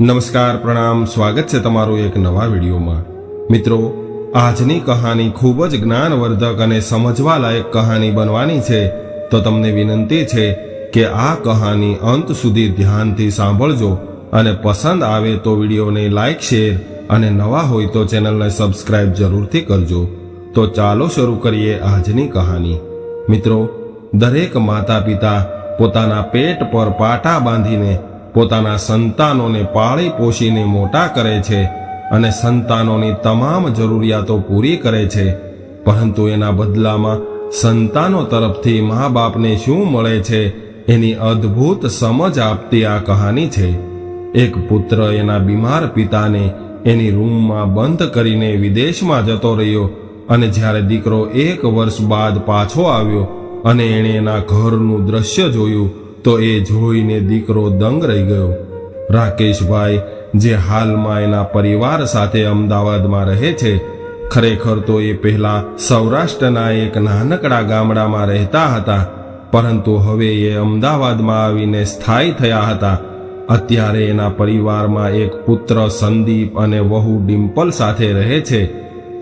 નમસ્કાર, પ્રણામ, સ્વાગત છે તમારું એક નવા વિડીયોમાં. મિત્રો, આજની કહાની ખૂબ જ જ્ઞાનવર્ધક અને સમજવા લાયક કહાની બનવાની છે. તો તમને વિનંતી છે કે આ કહાની અંત સુધી ધ્યાનથી સાંભળજો અને પસંદ આવે તો વિડીયોને લાઇક શેર અને નવા હોય તો ચેનલને સબસ્ક્રાઇબ જરૂરથી કરજો. તો ચાલો શરૂ કરીએ આજની કહાની. મિત્રો, દરેક માતા પિતા પોતાના પેટ પર પાટા બાંધીને પોતાના સંતાનોને પાળી પોષીને મોટા કરે છે અને સંતાનોની તમામ જરૂરિયાતો પૂરી કરે છે. પરંતુ એના બદલામાં સંતાનો તરફથી મા બાપને શું મળે છે એની અદ્ભુત સમજ આપતી આ કહાની છે. એક પુત્ર એના બીમાર પિતાને એની રૂમમાં બંધ કરીને વિદેશમાં જતો રહ્યો અને જ્યારે દીકરો એક વર્ષ બાદ પાછો આવ્યો અને એણે એના ઘરનું દ્રશ્ય જોયું તો એ જોઈને દીકરો દંગ રહી ગયો. રાકેશભાઈ, જે હાલમાં એના પરિવાર સાથે અમદાવાદમાં રહે છે, ખરેખર તો એ પહેલા સૌરાષ્ટ્રના એક નાનકડા ગામડામાં રહેતા હતા, પરંતુ હવે એ અમદાવાદમાં આવીને સ્થાયી થયા હતા. અત્યારે એના પરિવારમાં એક પુત્ર સંદીપ અને વહુ ડિમ્પલ સાથે રહે છે.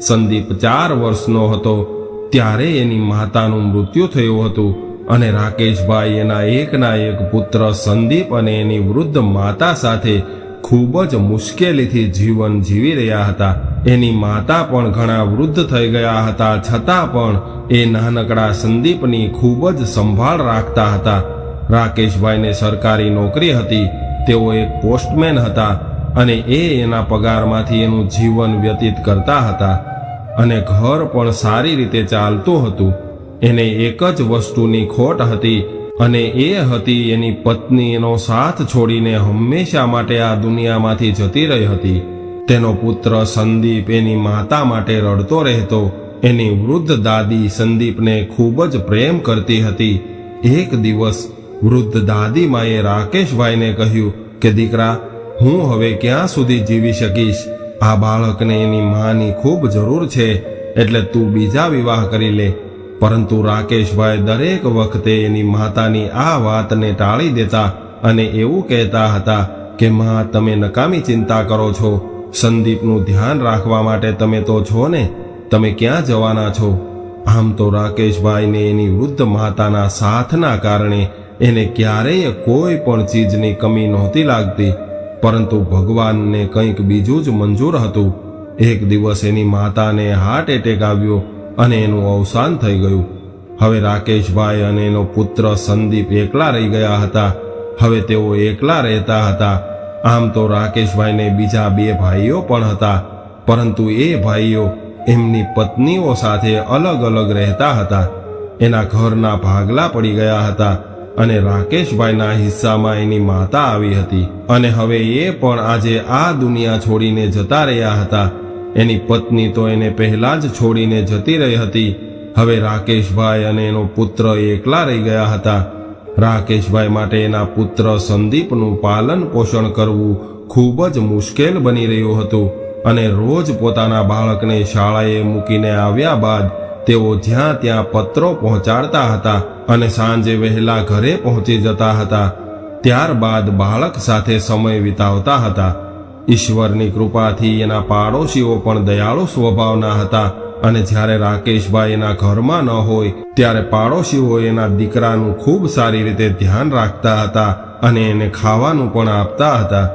સંદીપ ચાર વર્ષનો હતો, ત્યારે એની માતાનું મૃત્યુ થયું હતું. અને રાકેશભાઈ એના એકના એક પુત્ર સંદીપ અને એની વૃદ્ધ માતા સાથે ખૂબ જ મુશ્કેલીથી જીવન જીવી રહ્યા હતા. એની માતા પણ ઘણા વૃદ્ધ થઈ ગયા હતા, છતાં પણ એ નાનકડા સંદીપની ખૂબ જ સંભાળ રાખતા હતા. રાકેશભાઈને સરકારી નોકરી હતી, તેઓ એક પોસ્ટમેન હતા અને એ એના પગારમાંથી એનું જીવન વ્યતીત કરતા હતા અને ઘર પણ સારી રીતે ચાલતું હતું. એને એક જ વસ્તુની ખોટ હતી અને એ હતી એની પત્નીનો સાથ છોડીને હંમેશા માટે આ દુનિયામાંથી જતી રહી હતી. તેનો પુત્ર સંદીપ એની માતા માટે રડતો રહેતો. એની વૃદ્ધ દાદી સંદીપને ખૂબ જ પ્રેમ કરતી હતી. એક દિવસ વૃદ્ધ દાદીમાએ રાકેશભાઈને કહ્યું કે, દીકરા, હું હવે ક્યાં સુધી જીવી શકીશ? આ બાળકને એની માની ખૂબ જરૂર છે. એટલે તું બીજા વિવાહ કરી લે. પરંતુ રાકેશભાઈ દરેક વખતે એની માતાની આ વાતને ટાળી દેતા અને એવું કહેતા હતા કે, માં, તમે નકામી ચિંતા કરો છો. સંદીપનું ધ્યાન રાખવા માટે તમે તો છો ને. તમે ક્યાં જવાના છો? આમ તો રાકેશભાઈને એની વૃદ્ધ માતાના સાથના કારણે એને ક્યારેય કોઈ પણ ચીજની કમી નહોતી લાગતી. પરંતુ ભગવાનને કંઈક બીજું જ મંજૂર હતું. એક દિવસ એની માતાને હાર્ટ એટેક આવ્યો અને એનું અવસાન થઈ ગયું. હવે રાકેશભાઈ અને એનો પુત્ર સંદીપ એકલા રહી ગયા હતા. હવે તેઓ એકલા રહેતા હતા. આમ તો રાકેશભાઈને બીજા બે ભાઈઓ પણ હતા. પરંતુ એ ભાઈઓ એમની પત્નીઓ સાથે અલગ અલગ રહેતા હતા. એના ઘરના ભાગલા પડી ગયા હતા અને રાકેશભાઈના હિસ્સામાં એની માતા આવી હતી. અને હવે એ પણ આજે આ દુનિયા છોડીને જતા રહ્યા હતા. એની પત્ની તો એને પહેલાં જ છોડીને જતી રહી હતી. હવે રાકેશભાઈ અને એનો પુત્ર એકલા રહી ગયા હતા. રાકેશભાઈ માટે એના પુત્ર સંદીપનું પાલન પોષણ કરવું ખૂબ જ મુશ્કેલ બની રહ્યું હતું અને રોજ પોતાના બાળકને શાળાએ મૂકીને આવ્યા બાદ તેઓ જ્યાં ત્યાં પત્રો પહોંચાડતા હતા અને સાંજે વહેલા ઘરે પહોંચી જતા હતા. ત્યારબાદ બાળક સાથે સમય વિતાવતા હતા. ઈશ્વરની કૃપાથી એના પાડોશીઓ પણ દયાળુ સ્વભાવના હતા. અને જ્યારે રાકેશભાઈ એના ઘરમાં ન હોય, ત્યારે પાડોશીઓ એના દીકરાનું ખૂબ સારી રીતે ધ્યાન રાખતા હતા અને એને ખાવાનું પણ આપતા હતા.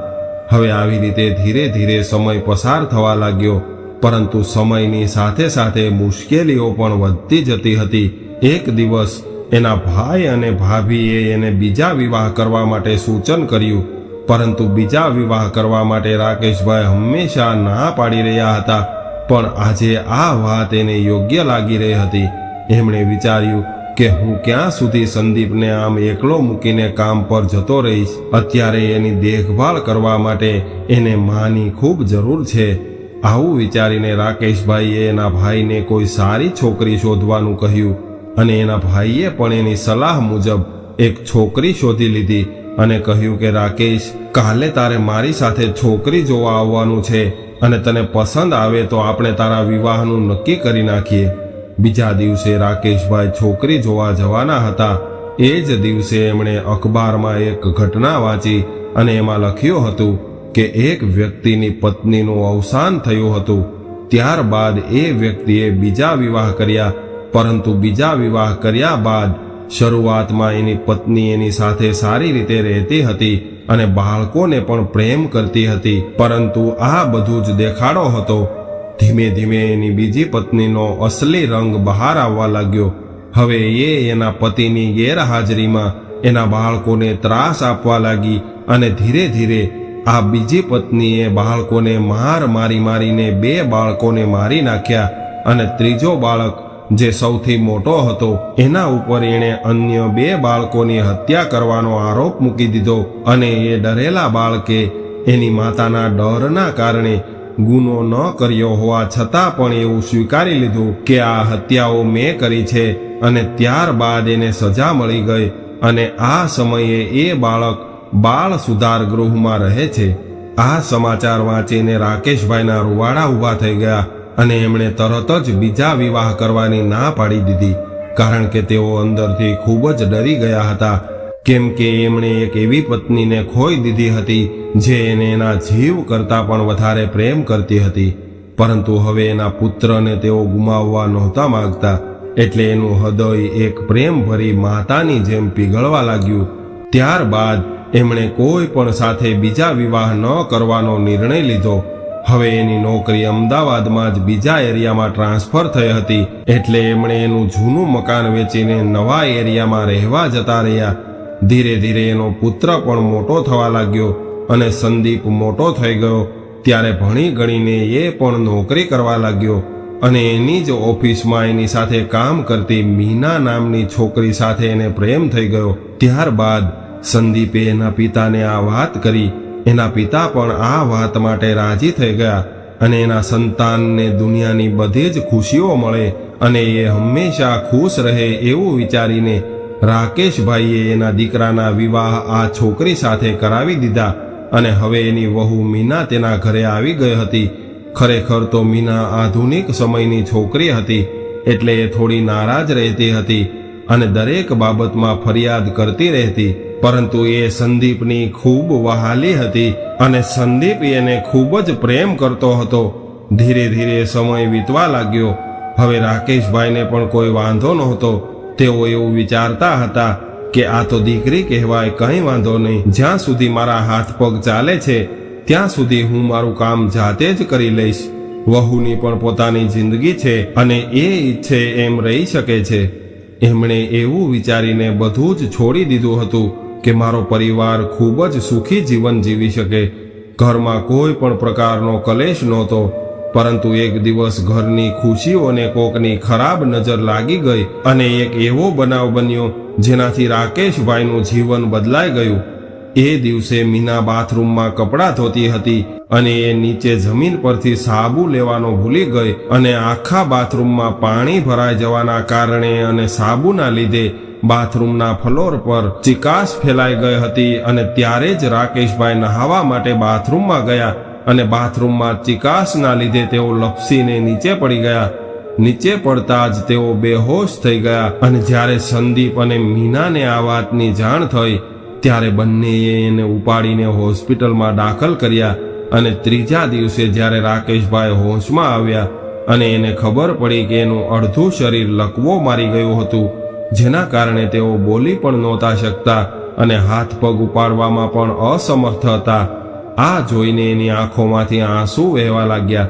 હવે આવી રીતે ધીરે ધીરે સમય પસાર થવા લાગ્યો, પરંતુ સમયની સાથે સાથે મુશ્કેલીઓ પણ વધતી જતી હતી. એક દિવસ એના ભાઈ અને ભાભીએ એને બીજા વિવાહ કરવા માટે સૂચન કર્યું પરંતુ બીજા વિવાહ કરવા માટે રાકેશભાઈ હંમેશા ના પાડી રહ્યા હતા. પણ આજે આ વાત એને યોગ્ય લાગી રહી હતી. એમણે વિચાર્યું કે હું ક્યાં સુધી સંદીપને આમ એકલો મૂકીને કામ પર જતો રહીશ. અત્યારે એની દેખભાળ કરવા માટે એને માની ખૂબ જરૂર છે. આવું વિચારીને રાકેશભાઈએ એના ભાઈને કોઈ સારી છોકરી શોધવાનું કહ્યું અને એના ભાઈએ પણ એની સલાહ મુજબ એક છોકરી શોધી લીધી. અને કહ્યું કે, રાકેશ, કાલે તારે મારી સાથે છોકરી જોવા આવવાનું છે અને તને પસંદ આવે તો આપણે તારા વિવાહનું નક્કી કરી નાખીએ. બીજા દિવસે રાકેશભાઈ છોકરી જોવા જવાના હતા. એ જ દિવસે એમણે અખબારમાં એક ઘટના વાંચી અને એમાં લખ્યું હતું કે, એક વ્યક્તિની પત્નીનું અવસાન થયું હતું. ત્યારબાદ એ વ્યક્તિએ બીજા વિવાહ કર્યા, પરંતુ બીજા વિવાહ કર્યા બાદ શરૂઆતમાં એની પત્ની એની સાથે સારી રીતે રહેતી હતી અને બાળકોને પણ પ્રેમ કરતી હતી. પરંતુ આ બધું જ દેખાડો હતો. ધીમે ધીમે એની બીજી પત્નીનો અસલી રંગ બહાર આવવા લાગ્યો. હવે એ એના પતિની ગેરહાજરીમાં એના બાળકોને ત્રાસ આપવા લાગી અને ધીરે ધીરે આ બીજી પત્નીએ બાળકોને માર મારી મારીને બે બાળકોને મારી નાખ્યા અને ત્રીજો બાળક જે સૌથી મોટો હતો, એના ઉપર એણે અન્ય બે બાળકોની હત્યા કરવાનો આરોપ મૂકી દીધો અને એ ડરેલા બાળકે એની માતાના ડરના કારણે ગુનો ન કર્યો હોવા છતાં પણ એવું સ્વીકારી લીધું કે આ હત્યાઓ મેં કરી છે અને ત્યારબાદ એને સજા મળી ગઈ અને આ સમયે એ બાળક બાળ સુધાર ગૃહમાં રહે છે. આ સમાચાર વાંચીને રાકેશભાઈના રૂવાડા ઊભા થઈ ગયા. અને એમણે તરત જ બીજા વિવાહ કરવાની ના પાડી દીધી, કારણ કે તેઓ અંદરથી ખૂબ જ ડરી ગયા હતા. કેમ કે એમણે એક એવી પત્નીને ખોઈ દીધી હતી, જે એને એના જીવ કરતાં પણ વધારે પ્રેમ કરતી હતી. પરંતુ હવે એના પુત્રને તેઓ ગુમાવવા નહોતા માગતા, એટલે એનું હૃદય એક પ્રેમભરી માતાની જેમ પીગળવા લાગ્યું. ત્યારબાદ એમણે કોઈ પણ સાથે બીજા વિવાહ ન કરવાનો નિર્ણય લીધો. હવે એની નોકરી અમદાવાદમાં જ બીજા એરિયામાં ટ્રાન્સફર થઈ હતી. એટલે એમણે એનું જૂનું મકાન વેચીને નવા એરિયામાં રહેવા જતા રહ્યા. ધીરે ધીરે એનો પુત્ર પણ મોટો થવા લાગ્યો અને સંદીપ મોટો થઈ ગયો. ત્યારે ભણી ગણીને એ પણ નોકરી કરવા લાગ્યો અને એની જ ઓફિસમાં એની સાથે કામ કરતી મીના નામની છોકરી સાથે એને પ્રેમ થઈ ગયો. ત્યારબાદ સંદીપે એના પિતાને આ વાત કરી એના પિતા પણ આ વાત માટે રાજી થઈ ગયા અને એના સંતાનને દુનિયાની બધી જ ખુશીઓ મળે અને એ હંમેશા ખુશ રહે એવું વિચારીને રાકેશભાઈએ એના દીકરાના વિવાહ આ છોકરી સાથે કરાવી દીધા અને હવે એની વહુ મીના તેના ઘરે આવી ગઈ હતી. ખરેખર તો મીના આધુનિક સમયની છોકરી હતી એટલે એ થોડી નારાજ રહેતી હતી અને દરેક બાબતમાં ફરિયાદ કરતી રહેતી. પરંતુ એ સંદીપની ખૂબ વહાલી હતી અને સંદીપ એને ખૂબ જ પ્રેમ કરતો હતો. ધીરે ધીરે સમય વીતવા લાગ્યો. હવે રાકેશભાઈને પણ કોઈ વાંધો નહોતો. તેઓ એવું વિચારતા હતા કે આ તો દીકરી કહેવાય કંઈ વાંધો નહીં. જ્યાં સુધી મારા હાથ પગ ચાલે છે, ત્યાં સુધી હું મારું કામ જાતે જ કરી લઈશ. વહુની પણ પોતાની જિંદગી છે અને એ ઈચ્છે એમ રહી શકે છે. એમણે એવું વિચારીને બધું જ છોડી દીધું હતું. કે મારો પરિવાર ખૂબ જ સુખી જીવન જીવી શકે. ઘરમાં કોઈ પણ પ્રકારનો કલેશ નહોતો, પરંતુ એક દિવસ ઘરની ખુશીઓને કોકની ખરાબ નજર લાગી ગઈ અને એક એવો બનાવ બન્યો, જેનાથી રાકેશભાઈનું જીવન બદલાઈ ગયું. એ દિવસે મીના બાથરૂમમાં કપડાં ધોતી હતી અને એ નીચે જમીન પરથી સાબુ લેવાનો ભૂલી ગઈ અને આખા બાથરૂમમાં પાણી ભરાઈ જવાના કારણે અને સાબુના લીધે બાથરૂમના ફ્લોર પર ચિકાસ ફેલાઈ ગઈ હતી અને ત્યારે જ રાકેશભાઈ નહાવા માટે બાથરૂમમાં ગયા અને બાથરૂમમાં ચિકાસના લીધે તેઓ લપસીને નીચે પડી ગયા. નીચે પડતા જ તેઓ બેહોશ થઈ ગયા અને જ્યારે સંદીપ અને મીનાને આ વાતની જાણ થઈ, ત્યારે બંનેએ એને ઉપાડીને હોસ્પિટલમાં દાખલ કર્યા અને ત્રીજા દિવસે જ્યારે રાકેશભાઈ હોશમાં આવ્યા અને એને ખબર પડી કે એનું અડધું શરીર લકવો મારી ગયું હતું જેના કારણે તેઓ બોલી પણ નહોતા શકતા અને હાથ પગ ઉપાડવામાં પણ અસમર્થ હતા. આ જોઈને એની આંખોમાંથી આંસુ વહેવા લાગ્યા.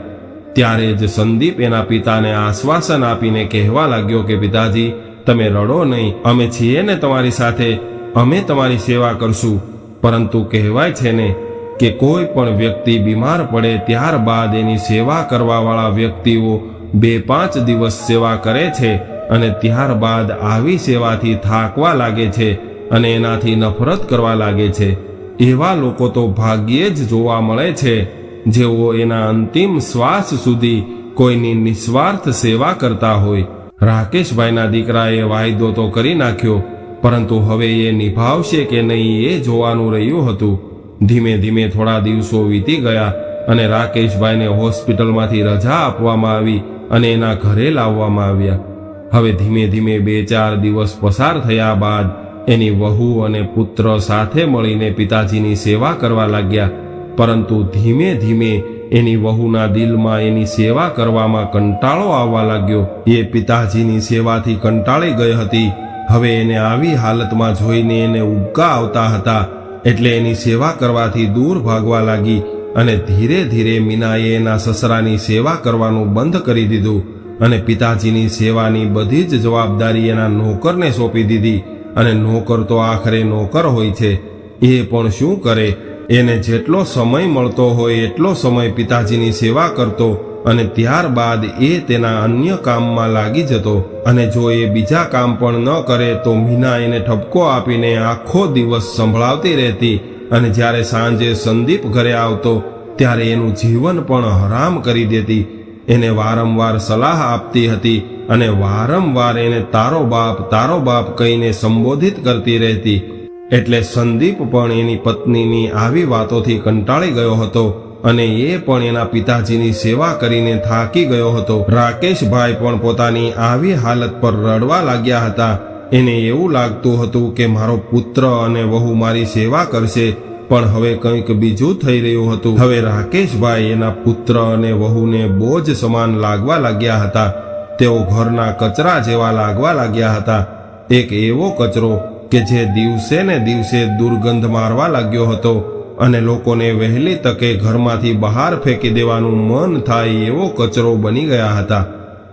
ત્યારે જ સંદીપ એના પિતાને આશ્વાસન આપીને કહેવા લાગ્યો કે, પિતાજી, તમે રડો નહીં. અમે છીએ ને તમારી સાથે. અમે તમારી સેવા કરશું. પરંતુ કહેવાય છે ને કે, કોઈ પણ વ્યક્તિ બીમાર પડે ત્યારબાદ એની સેવા કરવાવાળા વ્યક્તિઓ બે પાંચ દિવસ સેવા કરે છે. અને ત્યારબાદ આવી સેવાથી થાકવા લાગે છે અને એનાથી નફરત કરવા લાગે છે. એવા લોકો તો ભાગ્યે જ જોવા મળે છે, જેઓ એના અંતિમ શ્વાસ સુધી કોઈની નિસ્વાર્થ સેવા કરતા હોય. રાકેશભાઈના દીકરાએ વાયદો તો કરી નાખ્યો, પરંતુ હવે એ નિભાવશે કે નહીં એ જોવાનું રહ્યું હતું. ધીમે ધીમે થોડા દિવસો વીતી ગયા અને રાકેશભાઈને હોસ્પિટલમાંથી રજા આપવામાં આવી અને એના ઘરે લાવવામાં આવ્યા. હવે ધીમે ધીમે બે ચાર દિવસ પસાર થયા બાદ એની વહુ અને પુત્ર સાથે મળીને પિતાજીની સેવા કરવા લાગ્યા. પરંતુ ધીમે ધીમે એની વહુના દિલમાં એની સેવા કરવામાં કંટાળો આવવા લાગ્યો. એ પિતાજીની સેવાથી કંટાળી ગઈ હતી. હવે એને આવી હાલતમાં જોઈને એને ઉબકા આવતા હતા. એટલે એની સેવા કરવાથી દૂર ભાગવા લાગી અને ધીરે ધીરે મીનાએ એના સસરાની સેવા કરવાનું બંધ કરી દીધું. અને પિતાજીની સેવાની બધી જ જવાબદારી એના નોકરને સોંપી દીધી. અને નોકર તો આખરે નોકર હોય છે. એ પણ શું કરે? એને જેટલો સમય મળતો હોય, એટલો સમય પિતાજીની સેવા કરતો અને ત્યારબાદ એ તેના અન્ય કામમાં લાગી જતો. અને જો એ બીજા કામ પણ ન કરે, તો મીના એને ઠપકો આપીને આખો દિવસ સંભળાવતી રહેતી. અને જ્યારે સાંજે સંદીપ ઘરે આવતો, ત્યારે એનું જીવન પણ હરામ કરી દેતી. એને વારંવાર સલાહ આપતી હતી અને વારંવાર એને તારો બાપ તારો બાપ કહીને સંબોધિત કરતી રહેતી. એટલે સંદીપ પણ એની પત્નીની આવી વાતોથી કંટાળી ગયો હતો અને એ પણ એના પિતાજીની સેવા કરીને થાકી ગયો હતો. રાકેશભાઈ પણ પોતાની આવી હાલત પર રડવા લાગ્યા હતા. એને એવું લાગતું હતું કે મારો પુત્ર અને વહુ મારી સેવા કરશે પણ હવે કંઈક બીજું થઈ રહ્યું હતું. હવે રાકેશભાઈ એના પુત્ર અને વહુને બોજ સમાન લાગવા લાગ્યા હતા. તેઓ ઘરના કચરા જેવા લાગવા લાગ્યા હતા. એક એવો કચરો કે જે દિવસે ને દિવસે દુર્ગંધ મારવા લાગ્યો હતો અને લોકોને વહેલી તકે ઘરમાંથી બહાર ફેંકી દેવાનું મન થાય એવો કચરો બની ગયા હતા.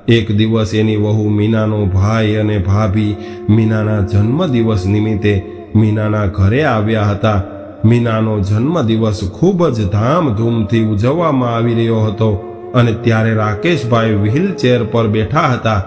એક દિવસ એની વહુ મીનાનો ભાઈ અને ભાભી મીનાના જન્મદિવસ નિમિત્તે મીનાના ઘરે આવ્યા હતા. મીનાનો જન્મદિવસ ખૂબ જ ધામધૂમથી ઉજવવામાં આવી રહ્યો હતો અને ત્યારે રાકેશભાઈ વ્હીલચેર પર બેઠા હતા.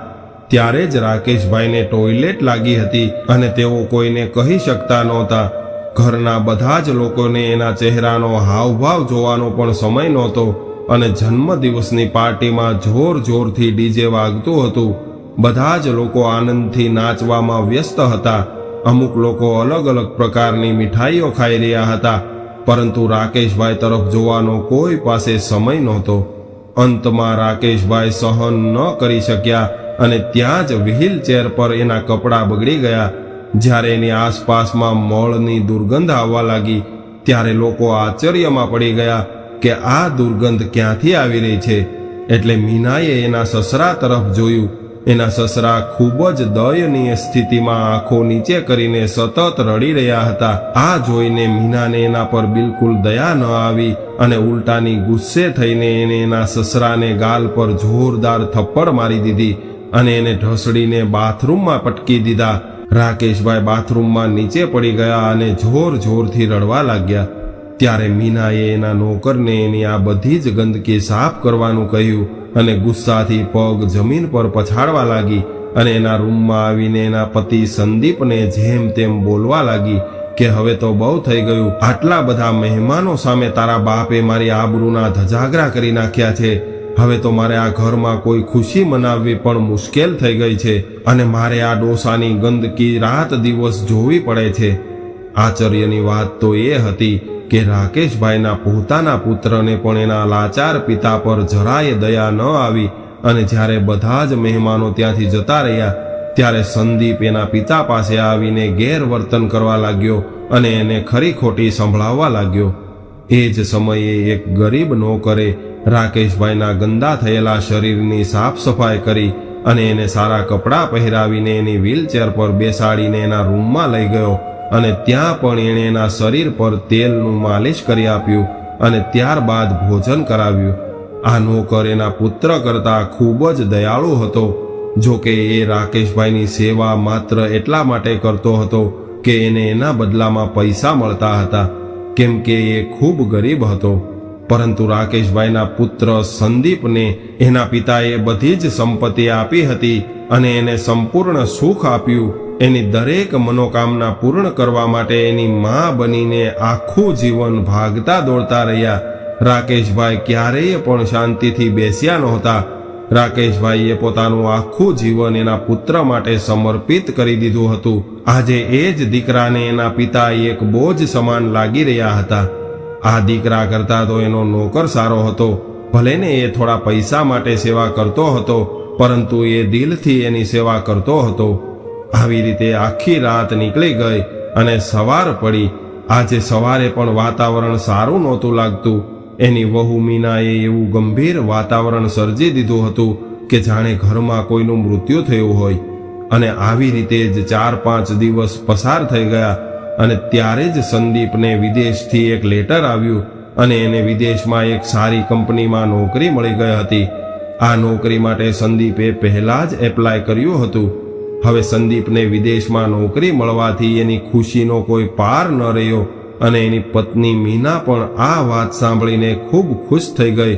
ત્યારે જ રાકેશભાઈને ટોયલેટ લાગી હતી અને તેઓ કોઈને કહી શકતા નહોતા. ઘરના બધા જ લોકોને એના ચહેરાનો હાવભાવ જોવાનો પણ સમય નહોતો અને જન્મદિવસની પાર્ટીમાં જોર જોરથી ડીજે વાગતું હતું. બધા જ લોકો આનંદથી નાચવામાં વ્યસ્ત હતા. અમુક લોકો અલગ અલગ પ્રકારની મીઠાઈઓ ખાઈ રહ્યા હતા, પરંતુ રાકેશભાઈ તરફ જોવાનો કોઈ પાસે સમય નહોતો. અંતમાં રાકેશભાઈ સહન ન કરી શક્યા અને ત્યાં જ વ્હીલ ચેર પર એના કપડાં બગડી ગયા. જ્યારે એની આસપાસમાં મળની દુર્ગંધ આવવા લાગી, ત્યારે લોકો આશ્ચર્યમાં પડી ગયા કે આ દુર્ગંધ ક્યાંથી આવી રહી છે. એટલે મીનાએ એના સસરા તરફ જોયું એના સસરા ખૂબ જ દયનીય સ્થિતિમાં આંખો નીચે કરીને સતત રડી રહ્યા હતા. આ જોઈને મીનાને એના પર બિલકુલ દયા ન આવી અને ઉલટાની ગુસ્સે થઈને એને એના સસરાને ગાલ પર જોરદાર થપ્પડ મારી દીધી અને એને ઢસડીને બાથરૂમમાં પટકી દીધા. રાકેશભાઈ બાથરૂમમાં નીચે પડી ગયા અને જોર જોરથી રડવા લાગ્યા. ત્યારે મીનાએ એના નોકરને એની આ બધી જ ગંદકી સાફ કરવાનું કહ્યું અને ગુસ્સાથી પગ જમીન પર પછાડવા લાગી અને એના રૂમમાં આવીને એના પતિ સંદીપને જેમ તેમ બોલવા લાગી કે હવે તો બહુ થઈ ગયું. આટલા બધા મહેમાનો સામે તારા બાપે મારી આબરૂના ધજાગરા કરી નાખ્યા છે. હવે તો મારે આ ઘરમાં કોઈ ખુશી મનાવવી પણ મુશ્કેલ થઈ ગઈ છે અને મારે આ ડોસાની ગંદકી રાત દિવસ જોવી પડે છે. આશ્ચર્યની વાત તો એ હતી કે રાકેશભાઈના પોતાના પુત્રને પણ એના લાચાર પિતા પર જરાય દયા ન આવી અને જ્યારે બધા જ મહેમાનો ત્યાંથી જતા રહ્યા, ત્યારે સંદીપ એના પિતા પાસે આવીને ગેરવર્તન કરવા લાગ્યો અને એને ખરી ખોટી સંભળાવવા લાગ્યો. એ જ સમયે એક ગરીબ નોકરે રાકેશભાઈના ગંદા થયેલા શરીરની સાફ સફાઈ કરી અને એને સારા કપડાં પહેરાવીને એની વ્હીલચેર પર બેસાડીને એના રૂમમાં લઈ ગયો. અને ત્યાં પણ એણે એના શરીર પર તેલનું માલિશ કરી આપ્યું અને ત્યારબાદ ભોજન કરાવ્યું. આ નોકર એના પુત્ર કરતાં ખૂબ જ દયાળુ હતો. જો કે એ રાકેશભાઈની સેવા માત્ર એટલા માટે કરતો હતો કે એને એના બદલામાં પૈસા મળતા હતા. કેમ કે એ ખૂબ ગરીબ હતો. પરંતુ રાકેશભાઈના પુત્ર સંદીપને એના પિતાએ બધી જ સંપત્તિ આપી હતી અને એને સંપૂર્ણ સુખ આપ્યું. એની દરેક મનોકામના પૂર્ણ કરવા માટે એની મા બનીને આખું જીવન ભાગતા દોડતા રહ્યા. રાકેશભાઈ ક્યારેય પણ શાંતિથી બેસ્યા નહોતા. રાકેશભાઈએ પોતાનું આખું જીવન એના પુત્ર માટે સમર્પિત કરી દીધું હતું. આજે એ જ દીકરાને એના પિતા એક બોજ સમાન લાગી રહ્યા હતા. આ દીકરા કરતા તો એનો નોકર સારો હતો. ભલે ને એ થોડા પૈસા માટે સેવા કરતો હતો, પરંતુ એ દિલથી એની સેવા કરતો હતો. આવી રીતે આખી રાત નીકળી ગઈ અને સવાર પડી. આજે સવારે પણ વાતાવરણ સારું નહોતું લાગતું. એની વહુ મીનાએ એવું ગંભીર વાતાવરણ સર્જી દીધું હતું કે જાણે ઘરમાં કોઈનું મૃત્યુ થયું હોય. અને આવી રીતે જ ચાર પાંચ દિવસ પસાર થઈ ગયા. અને ત્યારે જ સંદીપને વિદેશથી એક લેટર આવ્યું અને એને વિદેશમાં એક સારી કંપનીમાં નોકરી મળી ગઈ હતી. આ નોકરી માટે સંદીપે પહેલાં જ એપ્લાય કર્યું હતું. હવે સંદીપને વિદેશમાં નોકરી મળવાથી એની ખુશીનો કોઈ પાર ન રહ્યો અને એની પત્ની મીના પણ આ વાત સાંભળીને ખૂબ ખુશ થઈ ગઈ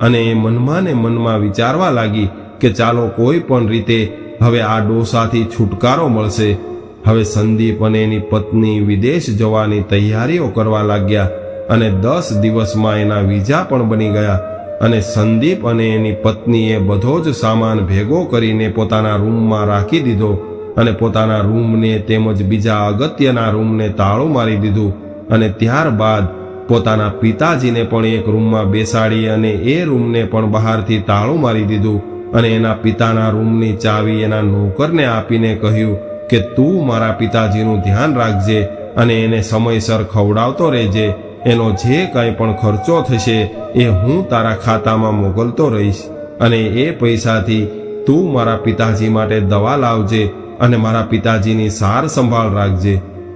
અને એ મનમાં ને મનમાં વિચારવા લાગી કે ચાલો કોઈ પણ રીતે હવે આ ડોસાથી છુટકારો મળશે. હવે સંદીપ અને એની પત્ની વિદેશ જવાની તૈયારીઓ કરવા લાગ્યા અને દસ દિવસમાં એના વિઝા પણ બની ગયા અને સંદીપ અને એની પત્નીએ બધો જ સામાન ભેગો કરીને પોતાના રૂમમાં રાખી દીધો અને પોતાના રૂમને તેમજ બીજા અગત્યના રૂમને તાળું મારી દીધું અને ત્યારબાદ પોતાના પિતાજીને પણ એક રૂમમાં બેસાડી અને એ રૂમને પણ બહારથી તાળું મારી દીધું અને એના પિતાના રૂમની ચાવી એના નોકરને આપીને કહ્યું કે તું મારા પિતાજીનું ધ્યાન રાખજે અને એને સમયસર ખવડાવતો રહેજે. એનો જે કાંઈ પણ ખર્ચો થશે એ હું તારા ખાતામાં મોકલતો રહીશ અને એ પૈસાથી તું મારા પિતાજી માટે દવા લાવજે અને મારા પિતાજીની સાર સંભાળ રાખજે.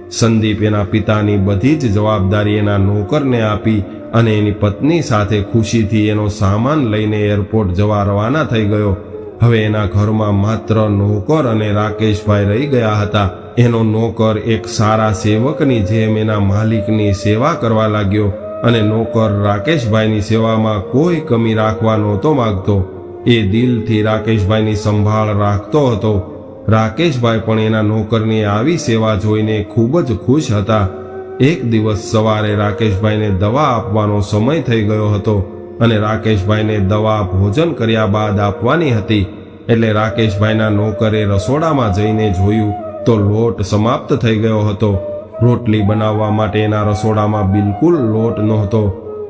સંદીપ એના પિતાની બધી જ જવાબદારી એના નોકરને આપી અને એની પત્ની સાથે ખુશીથી એનો સામાન લઈને એરપોર્ટ જવા રવાના થઈ ગયો. હવે એના ઘરમાં માત્ર નોકર અને રાકેશભાઈ રહી ગયા હતા. એનો નોકર એક સારા સેવકની જેમ એના માલિકની સેવા કરવા લાગ્યો અને નોકર રાકેશભાઈની સેવામાં કોઈ કમી રાખવા નહોતો માંગતો. એ દિલથી રાકેશભાઈની સંભાળ રાખતો હતો. રાકેશભાઈ પણ એના નોકરની આવી સેવા જોઈને ખૂબ જ ખુશ હતા. એક દિવસ સવારે રાકેશભાઈને દવા આપવાનો સમય થઈ ગયો હતો. અને રાકેશભાઈને દવા ભોજન કર્યા બાદ આપવાની હતી. એટલે રાકેશભાઈના નોકરે રસોડામાં જઈને જોયું તો લોટ સમાપ્ત થઈ ગયો હતો. રોટલી બનાવવા માટે એના રસોડામાં બિલકુલ લોટ નહોતો.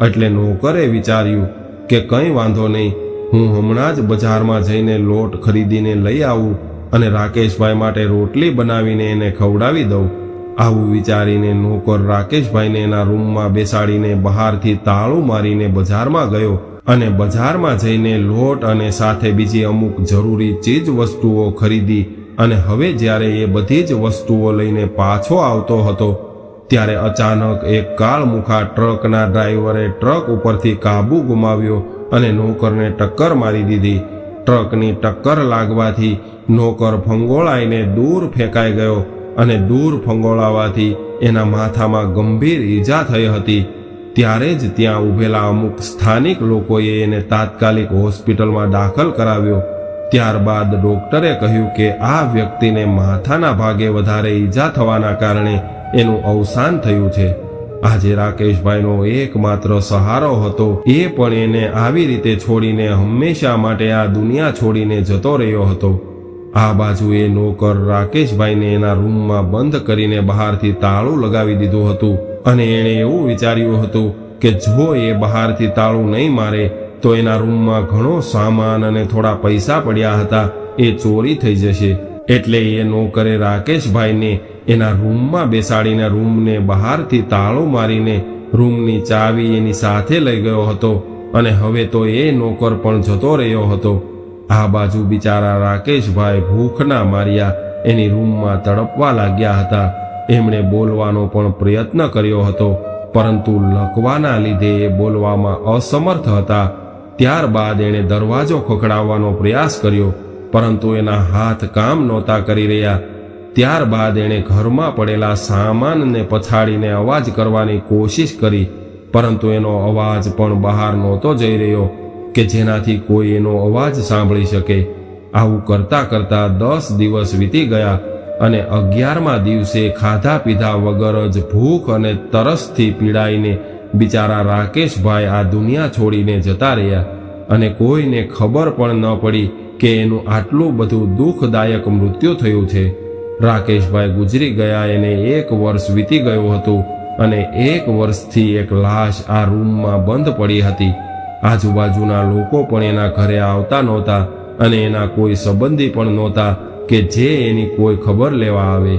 એટલે નોકરે વિચાર્યું કે કંઈ વાંધો નહીં, હું હમણાં જ બજારમાં જઈને લોટ ખરીદીને લઈ આવું અને રાકેશભાઈ માટે રોટલી બનાવીને એને ખવડાવી દઉં. આવું વિચારીને નોકર રાકેશભાઈને એના રૂમમાં બેસાડીને બહારથી તાળું મારીને બજારમાં ગયો અને બજારમાં જઈને લોટ અને સાથે બીજી અમુક જરૂરી ચીજ વસ્તુઓ ખરીદી અને હવે જ્યારે એ બધી જ વસ્તુઓ લઈને પાછો આવતો હતો, ત્યારે અચાનક એક કાળમુખા ટ્રકના ડ્રાઈવરે ટ્રક ઉપરથી કાબુ ગુમાવ્યો અને નોકરને ટક્કર મારી દીધી. ટ્રકની ટક્કર લાગવાથી નોકર ફંગોળાઈને દૂર ફેંકાઈ ગયો અને દૂર ફંગોળાવાથી એના માથામાં ગંભીર ઈજા થઈ હતી. ત્યારે જ ત્યાં ઊભેલા અમુક સ્થાનિક લોકોએ એને તાત્કાલિક હોસ્પિટલમાં દાખલ કરાવ્યો. ત્યારબાદ ડોક્ટરે કહ્યું કે આ વ્યક્તિને માથાના ભાગે વધારે ઈજા થવાના કારણે એનું અવસાન થયું છે. આજે રાકેશભાઈનો એકમાત્ર સહારો હતો. એ પણ એને આવી રીતે છોડીને હંમેશા માટે આ દુનિયા છોડીને જતો રહ્યો હતો. આ બાજુ એ નોકર રાકેશભાઈને એના રૂમમાં બંધ કરીને બહારથી તાળું લગાવી દીધું હતું. અને એણે એવું વિચાર્યું હતું કે જો એ બહારથી તાળું નહીં મારે, તો એના રૂમમાં ઘણો સામાન અને થોડા પૈસા પડ્યા હતા. એ ચોરી થઈ જશે. એટલે એ નોકરે રાકેશભાઈને એના રૂમમાં બેસાડીને રૂમને બહારથી તાળું મારીને રૂમની ચાવી એની સાથે લઈ ગયો હતો. અને હવે તો એ નોકર પણ જતો રહ્યો હતો. આ બાજુ બિચારા રાકેશભાઈ ભૂખના માર્યા એની રૂમમાં તડપવા લાગ્યા હતા. એમણે બોલવાનો પણ પ્રયત્ન કર્યો હતો, પરંતુ લકવાના લીધે એ બોલવામાં અસમર્થ હતા. ત્યારબાદ એણે દરવાજો ખખડાવવાનો પ્રયાસ કર્યો, પરંતુ એના હાથ કામ નહોતા કરી રહ્યા. ત્યારબાદ એણે ઘરમાં પડેલા સામાનને પછાડીને અવાજ કરવાની કોશિશ કરી, પરંતુ એનો અવાજ પણ બહાર નહોતો જઈ રહ્યો. કે જેનાથી કોઈ એનો અવાજ સાંભળી શકે. આવું કરતા કરતા દસ દિવસ વીતી ગયા અને અગિયારમા દિવસે ખાધા પીધા વગર જ ભૂખ અને તરસથી પીડાઈને બિચારા રાકેશભાઈ આ દુનિયા છોડીને જતા રહ્યા અને કોઈને ખબર પણ ન પડી કે એનું આટલું બધું દુઃખદાયક મૃત્યુ થયું છે. રાકેશભાઈ ગુજરી ગયા એને એક વર્ષ વીતી ગયું હતું અને એક વર્ષથી એક લાશ આ રૂમમાં બંધ પડી હતી. આજુબાજુના લોકો પણ એના ઘરે આવતા નહોતા અને એના કોઈ સંબંધી પણ નહોતા કે જે એની કોઈ ખબર લેવા આવે.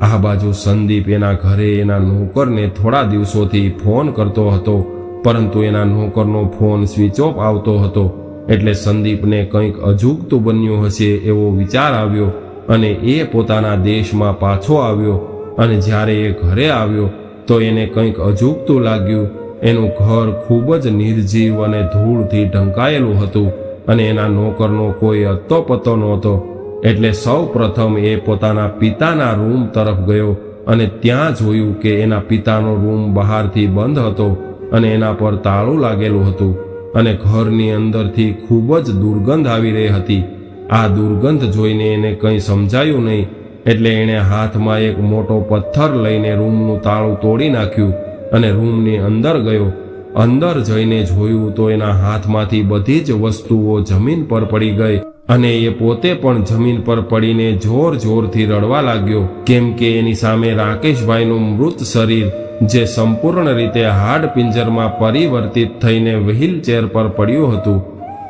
આ બાજુ સંદીપ એના ઘરે એના નોકરને થોડા દિવસોથી ફોન કરતો હતો, પરંતુ એના નોકરનો ફોન સ્વિચ ઓફ આવતો હતો. એટલે સંદીપને કંઈક અજુગતું બન્યું હશે એવો વિચાર આવ્યો અને એ પોતાના દેશમાં પાછો આવ્યો અને જ્યારે એ ઘરે આવ્યો તો એને કંઈક અજુગતું લાગ્યું એનું ઘર ખૂબ જ નિર્જીવ અને ધૂળથી ઢંકાયેલું હતું અને એના નોકરનો કોઈ અતો પતો નહોતો. એટલે સૌ પ્રથમ એ પોતાના પિતાના રૂમ તરફ ગયો અને ત્યાં જોયું કે એના પિતાનો રૂમ બહારથી બંધ હતો અને એના પર તાળું લાગેલું હતું અને ઘરની અંદરથી ખૂબ જ દુર્ગંધ આવી રહી હતી. આ દુર્ગંધ જોઈને એને કંઈ સમજાયું નહીં. એટલે એણે હાથમાં એક મોટો પથ્થર લઈને રૂમનું તાળું તોડી નાખ્યું અને રૂમની અંદર ગયો. અંદર જઈને જોયું તો એના હાથમાંથી બધી જ વસ્તુઓ જમીન પર પડી ગઈ અને એ પોતે પણ જમીન પર પડીને જોર જોરથી રડવા લાગ્યો. કેમ કે એની સામે રાકેશભાઈનું મૃત શરીર, જે સંપૂર્ણ રીતે હાડ પિંજરમાં પરિવર્તિત થઈને વ્હીલચેર પર પડ્યું હતું.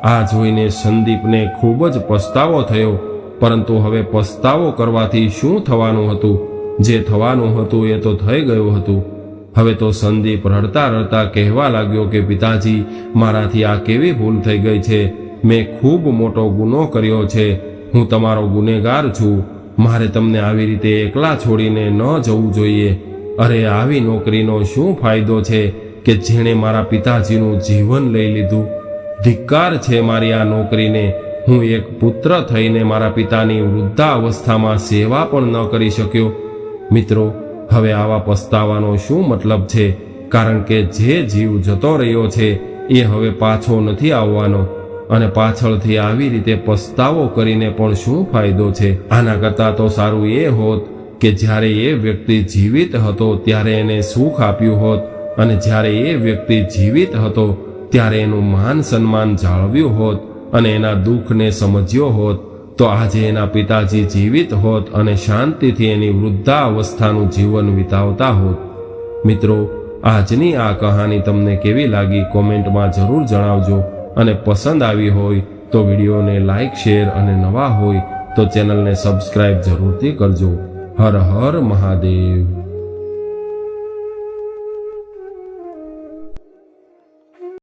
આ જોઈને સંદીપને ખૂબ જ પસ્તાવો થયો. પરંતુ હવે પસ્તાવો કરવાથી શું થવાનું હતું? જે થવાનું હતું એ તો થઈ ગયું હતું. હવે તો સંદીપ રડતા રડતા કહેવા લાગ્યો કે, પિતાજી, મારાથી આ કેવી ભૂલ થઈ ગઈ છે? મેં ખૂબ મોટો ગુનો કર્યો છે. હું તમારો ગુનેગાર છું. મારે તમને આવી રીતે એકલા છોડીને ન જવું જોઈએ. અરે, આવી નોકરીનો શું ફાયદો છે કે જેણે મારા પિતાજીનું જીવન લઈ લીધું? ધિક્કાર છે મારી આ નોકરીને. હું એક પુત્ર થઈને મારા પિતાની વૃદ્ધાવસ્થામાં સેવા પણ ન કરી શક્યો. મિત્રો હવે આવા પસ્તાવાનો શું મતલબ છે? કારણ કે જે જીવ જતો રહ્યો છે, એ હવે પાછો નથી આવવાનો. અને પાછળથી આવી રીતે પસ્તાવો કરીને પણ શું ફાયદો છે? આના કરતાં તો સારું એ હોત કે જ્યારે એ વ્યક્તિ જીવિત હતો, ત્યારે એને સુખ આપ્યું હોત. અને જ્યારે એ વ્યક્તિ જીવિત હતો, ત્યારે એનું માન સન્માન જાળવ્યું હોત અને એના દુઃખને સમજ્યો હોત. તો આજે એના પિતાજી જીવિત હોત અને શાંતિથી એની વૃદ્ધાવસ્થાનું જીવન વિતાવતા હોત. મિત્રો, આજની આ કહાની તમને કેવી લાગી કોમેન્ટમાં જરૂર જણાવજો અને પસંદ આવી હોય તો વિડીયોને લાઇક શેર અને નવા હોય તો ચેનલને સબસ્ક્રાઇબ જરૂરથી કરજો. હર હર મહાદેવ.